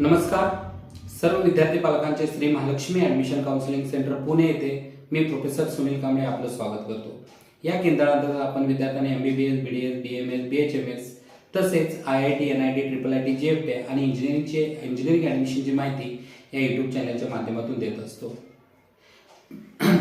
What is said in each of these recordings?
नमस्कार. सर्व विद्यार्थी पालकांचे Shri Mahalakshmi admission counselling centre Pune येथे मी प्रोफेसर सुनील कांबळे आपलं स्वागत करतो. या केंद्रांतर्गत आपण विद्यार्थ्यांना M B B S B D S B M S B H M S तसेच I I T N I T triple I T जे एफ टे आणि इंजिनिअरिंगचे इंजिनिअरिंग ॲडमिशनची माहिती या यूट्यूब चॅनलच्या माध्यमातून देत असतो.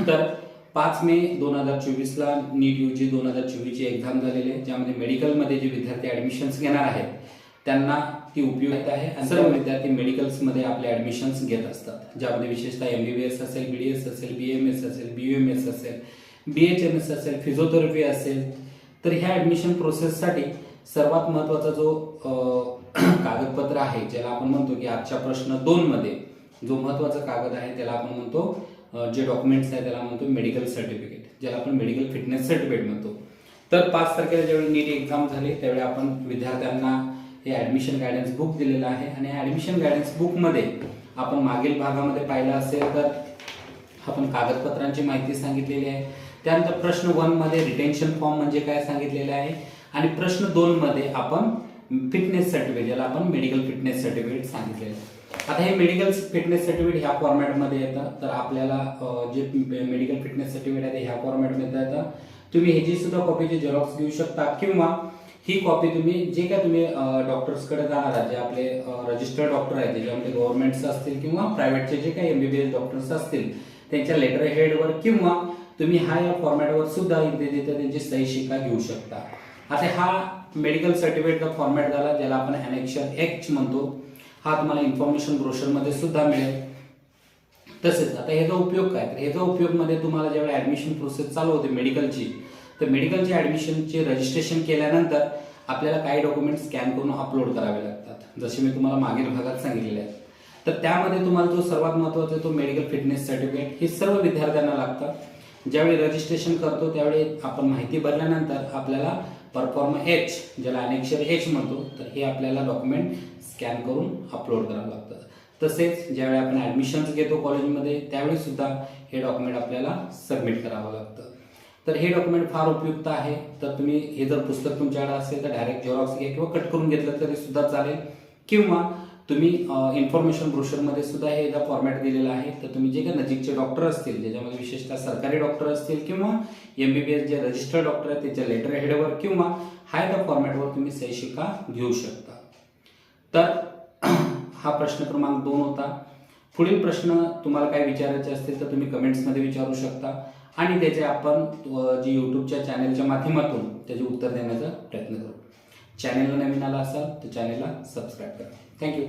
तर पाच मे दोन हजार चोवीसला नीट यू जी दोन हजार चोवीसची एक्झाम झालेली आहे ज्यामध्ये मेडिकलमध्ये जे विद्यार्थी ॲडमिशन्स घेणार आहेत त्यांना ती उपयुक्त आहे. आणि सर्व विद्यार्थी मेडिकल्समध्ये आपले ॲडमिशन्स घेत असतात. ज्यामध्ये विशेषतः एम बी बी एस असेल बी डी एस असेल बी एम एस असेल बी यू एम एस असेल बी एच एम एस असेल फिजिओथेरपी असेल तर ह्या ॲडमिशन प्रोसेससाठी सर्वात महत्त्वाचा जो कागदपत्र आहे ज्याला आपण म्हणतो की आजच्या प्रश्न दोनमध्ये जो महत्त्वाचा कागद आहे त्याला आपण म्हणतो जे डॉक्युमेंट्स आहे त्याला म्हणतो मेडिकल सर्टिफिकेट ज्याला आपण मेडिकल फिटनेस सर्टिफिकेट म्हणतो. तर पाच तारखेला ज्यावेळी नीट एक्झाम झाली त्यावेळी आपण विद्यार्थ्यांना हे ॲडमिशन गायडन्स बुक दिलेलं आहे आणि ॲडमिशन गायडन्स बुकमध्ये आपण मागील भागामध्ये पाहिलं असेल तर आपण कागदपत्रांची माहिती सांगितलेली आहे. त्यानंतर प्रश्न वनमध्ये रिटेन्शन फॉर्म म्हणजे काय सांगितलेलं आहे? आणि प्रश्न दोनमध्ये आपण फिटनेस सर्टिफिकेट ज्याला आपण मेडिकल फिटनेस सर्टिफिकेट सांगितलेलं आहे. आता हे मेडिकल फिटनेस सर्टिफिकेट ह्या फॉर्मॅटमध्ये येतं. तर आपल्याला जे मेडिकल फिटनेस सर्टिफिकेट आहे ते ह्या फॉर्मॅटमध्ये येतं. तुम्ही ह्याची सुद्धा कॉपीचे झेरॉक्स घेऊ शकता किंवा ही कॉपी तुम्ही जे काय तुम्ही डॉक्टर्सकडे जाणार आहात जे आपले रजिस्टर्ड डॉक्टर आहेत ज्याच्यामध्ये गव्हर्नमेंटचे असतील किंवा प्रायव्हेटचे जे काही एमबीबीएस डॉक्टर्स असतील त्यांच्या लेटर हेडवर किंवा तुम्ही हा या फॉर्मॅटवर सुद्धा इथे तिथे त्यांची सही शिका घेऊ शकता. आता हा मेडिकल सर्टिफिकेटचा फॉर्मॅट झाला ज्याला आपण अनेक्शन एक्च म्हणतो. हा तुम्हाला इन्फॉर्मेशन ब्रोशरमध्ये सुद्धा मिळेल. तसेच आता ह्याचा उपयोग काय? तर ह्याचा उपयोगमध्ये तुम्हाला ज्यावेळी ऍडमिशन प्रोसेस चालू होते मेडिकलची तर मेडिकलचे ॲडमिशनचे रजिस्ट्रेशन केल्यानंतर आपल्याला काही डॉक्युमेंट स्कॅन करून अपलोड करावे लागतात. जसे मी तुम्हाला मागील भागात सांगितलेले आहे तर त्यामध्ये तुम्हाला जो सर्वात महत्त्वाचा आहे तो मेडिकल फिटनेस सर्टिफिकेट हे सर्व विद्यार्थ्यांना लागतं. ज्यावेळी रजिस्ट्रेशन करतो त्यावेळी आपण माहिती भरल्यानंतर आपल्याला परफॉर्म एच ज्याला अनेक्षर एच म्हणतो तर हे आपल्याला डॉक्युमेंट स्कॅन करून अपलोड करावं लागतं. तसेच ज्यावेळी आपण ॲडमिशन्स घेतो कॉलेजमध्ये त्यावेळी सुद्धा हे डॉक्युमेंट आपल्याला सबमिट करावं लागतं. तर हे डॉक्युमेंट फार उपयुक्त आहे. तर तुम्ही हे जर पुस्तक तुमच्याकडे असेल तर डायरेक्ट झेरॉक्स घ्या किंवा कट करून घेतलं तरी सुद्धा चालेल. किंवा तुम्ही इन्फॉर्मेशन ब्रोशरमध्ये सुद्धा हे जर फॉर्मॅट दिलेलं आहे. तर तुम्ही जे काही नजीकचे डॉक्टर असतील ज्याच्यामध्ये विशेषतः सरकारी डॉक्टर असतील किंवा एम बी बी एस जे रजिस्टर्ड डॉक्टर आहेत त्याच्या लेटर हेडवर किंवा हाय द फॉर्मॅटवर तुम्ही सही शिक्का घेऊ शकता. तर हा प्रश्न क्रमांक दोन होता. पुढील प्रश्न तुम्हाला काय विचारायचे असतील तर तुम्ही कमेंट्समध्ये विचारू शकता. आणि त्याचे आपण जे जी यूट्यूबच्या चॅनेलच्या माध्यमातून त्याचे उत्तर देण्याचा प्रयत्न करू. चॅनेलला नवीन आला असाल तर चॅनेलला सबस्क्राईब करा. थँक्यू